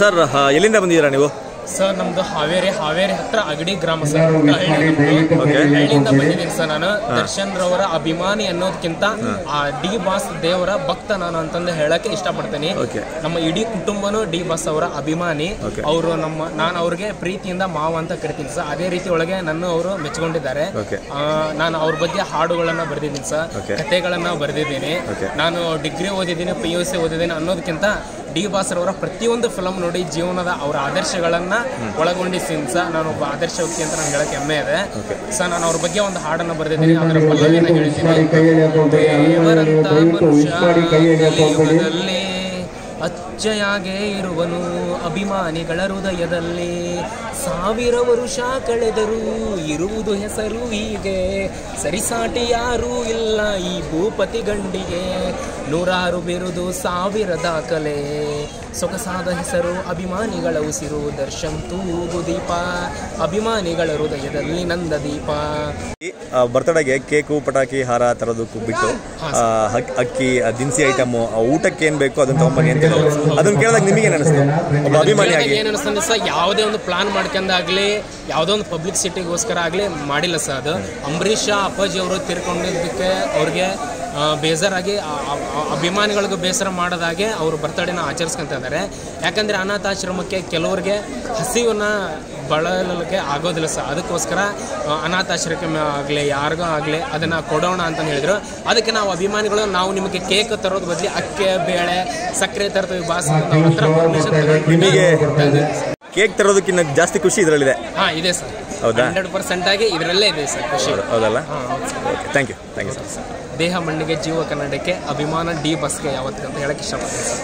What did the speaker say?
Sir ಎಲ್ಲಿಂದ ಬಂದಿದ್ದೀರಾ ನೀವು? ಸರ್ ನಮ್ದು ಹಾವೇರಿ ಹಾವೇರಿ ಹತ್ರ ಅಗಡಿ ಗ್ರಾಮ ಸರ್ ಹಳ್ಳಿ ಹಳ್ಳಿಯಿಂದ ಬಂದಿದ್ದೀನಿ ಸರ್ ನಾನು. ದರ್ಶನ್ ರವರ ಅಭಿಮಾನಿ ಅನ್ನೋದಕ್ಕಿಂತ ಆ ಡಿ ಬಾಸ್ ದೇವರ ಭಕ್ತ ನಾನು ಅಂತಂದು ಹೇಳಕ್ಕೆ ಇಷ್ಟಪಡ್ತೇನೆ. ನಮ್ಮ ಇಡೀ ಕುಟುಂಬನೂ ಡಿ ಬಾಸ್ ಅವರ ಅಭಿಮಾನಿ. ಅವರು ನಮ್ಮ ನಾನು ಅವ್ರಿಗೆ ಪ್ರೀತಿಯಿಂದ ಮಾವ ಅಂತ ಕರಿತೀನಿ ಸರ್. ಅದೇ ರೀತಿ ಒಳಗೆ ನನ್ನ ಅವರು ಮೆಚ್ಕೊಂಡಿದ್ದಾರೆ. ನಾನು ಅವ್ರ ಬಗ್ಗೆ ಹಾಡುಗಳನ್ನ ಬರೆದಿದ್ದೀನಿ ಸರ್. ಕಥೆಗಳನ್ನ ಬರೆದಿದ್ದೀನಿ. ನಾನು ಡಿಗ್ರಿ ಓದಿದ್ದೀನಿ ಪಿ ಯು ಸಿ ಓದಿದ್ದೀನಿ ಅನ್ನೋದಕ್ಕಿಂತ ಡಿ ಬಾಸ್ರವರ ಪ್ರತಿಯೊಂದು ಫಿಲಮ್ ನೋಡಿ ಜೀವನದ ಅವರ ಆದರ್ಶಗಳನ್ನ ಒಳಗೊಂಡಿ ಸರ್ ನಾನು ಒಬ್ಬ ಆದರ್ಶ ವ್ಯಕ್ತಿ ಅಂತ ನಾನು ಹೇಳಕ್ಕೆ ಹೆಮ್ಮೆ ಇದೆ. ಸರ್ ನಾನು ಅವ್ರ ಬಗ್ಗೆ ಒಂದು ಹಾಡನ್ನು ಬರೆದಿದ್ದೀನಿ. ಅದರ ಪಲ್ಲವಿನ ಹೇಳ್ತೀನಿ. ದೇವರಂತ ಮನುಷ್ಯ ಅಚ್ಚಯಾಗೆ ಇರುವನು ಅಭಿಮಾನಿಗಳ ಹೃದಯದಲ್ಲಿ ಸಾವಿರ ವರುಷ ಕಳೆದರೂ ಇರುವುದು ಹೆಸರು ಹೀಗೆ. ಸರಿಸಾಟಿ ಯಾರೂ ಇಲ್ಲ ಈ ಭೂಪತಿ ಗಂಡಿಗೆ ನೂರಾರು ಬಿರುದು ಸಾವಿರ ದಾಖಲೆ. ಸೊಗಸಾದ ಹೆಸರು ಅಭಿಮಾನಿಗಳ ಉಸಿರು ದರ್ಶನ್ ತೂಗು ದೀಪ. ಅಭಿಮಾನಿಗಳ ಹೃದಯದಲ್ಲಿ ನಂದ ದೀಪ. ಬರ್ತಡೆಗೆ ಕೇಕು ಪಟಾಕಿ ಹಾರ ತರೋದಕ್ಕೂ ಬಿಟ್ಟು ಅಕ್ಕಿ ದಿನಸಿ ಐಟಮ್ ಊಟಕ್ಕೆ ಏನ್ ಬೇಕು ಅದನ್ನ ತಗೊಂಬನ್ನಿ ಅಂತ ಅದನ್ನ ಕೇಳಿದಾಗ ನಿಮಗೆ ಅನಿಸ್ತು? ಒಬ್ಬ ಅಭಿಮಾನಿಯಾಗಿ. ಏನು ಅನಿಸ್ತಂದ್ರೆ ಸರ್ ಯಾವುದೇ ಒಂದು ಪ್ಲಾನ್ ಮಾಡ್ಕೊಂಡಾಗ್ಲಿ ಯಾವುದೋ ಒಂದು ಪಬ್ಲಿಕ್ ಸಿಟಿಗೋಸ್ಕರ ಆಗಲಿ ಮಾಡಿಲ್ಲ ಸರ್ ಅದು. ಅಂಬರೀಷ ಅಪ್ಪಾಜಿ ಅವರು ತೀರ್ಕೊಂಡಿದ್ದಕ್ಕೆ ಅವ್ರಿಗೆ ಬೇಜಾರಾಗಿ ಅಭಿಮಾನಿಗಳಿಗೂ ಬೇಸರ ಮಾಡೋದಾಗೆ ಅವರು ಬರ್ತಡೇನ ಆಚರಿಸ್ಕೊಂತ ಇದ್ದಾರೆ. ಯಾಕಂದರೆ ಅನಾಥಾಶ್ರಮಕ್ಕೆ ಕೆಲವ್ರಿಗೆ ಹಸಿವನ್ನ ಬಳಲಿಕ್ಕೆ ಆಗೋದಿಲ್ಲ ಸರ್ ಅದಕ್ಕೋಸ್ಕರ ಅನಾಥಾಶ್ರಮಕ್ಕೆ ಆಗಲಿ ಯಾರಿಗೂ ಆಗಲಿ ಅದನ್ನು ಕೊಡೋಣ ಅಂತ ಹೇಳಿದ್ರು. ಅದಕ್ಕೆ ನಾವು ಅಭಿಮಾನಿಗಳು ನಾವು ನಿಮಗೆ ಕೇಕ್ ತರೋದು ಬದಲಿ ಅಕ್ಕಿ ಬೇಳೆ ಸಕ್ಕರೆ ತರ್ತೀವಿ ಬಾಸ್ ಅಂತ ಹತ್ರ permission ಕೇಕ್ ತರೋದಕ್ಕಿಂತ ಜಾಸ್ತಿ ಖುಷಿ ಇದರಲ್ಲಿದೆ. ಹಾ ಇದೆ ಸರ್. ಹೌದಾ? ಹಂಡ್ರೆಡ್ ಪರ್ಸೆಂಟ್ ಆಗಿ ಇದರಲ್ಲೇ ಇದೆ ಸರ್ ಖುಷಿ. ಹೌದಲ್ಲ? ಹಾ. Okay thank you thank you sir ದೇಹ ಮಣ್ಣಿಗೆ ಜೀವ ಕನ್ನಡಕ್ಕೆ ಅಭಿಮಾನ ಡಿ ಬಸ್ಗೆ ಯಾವತ್ತಿಗೆ ಅಂತ ಹೇಳಕ್ಕೆ ಇಷ್ಟಪಡ್ತೀನಿ ಸರ್.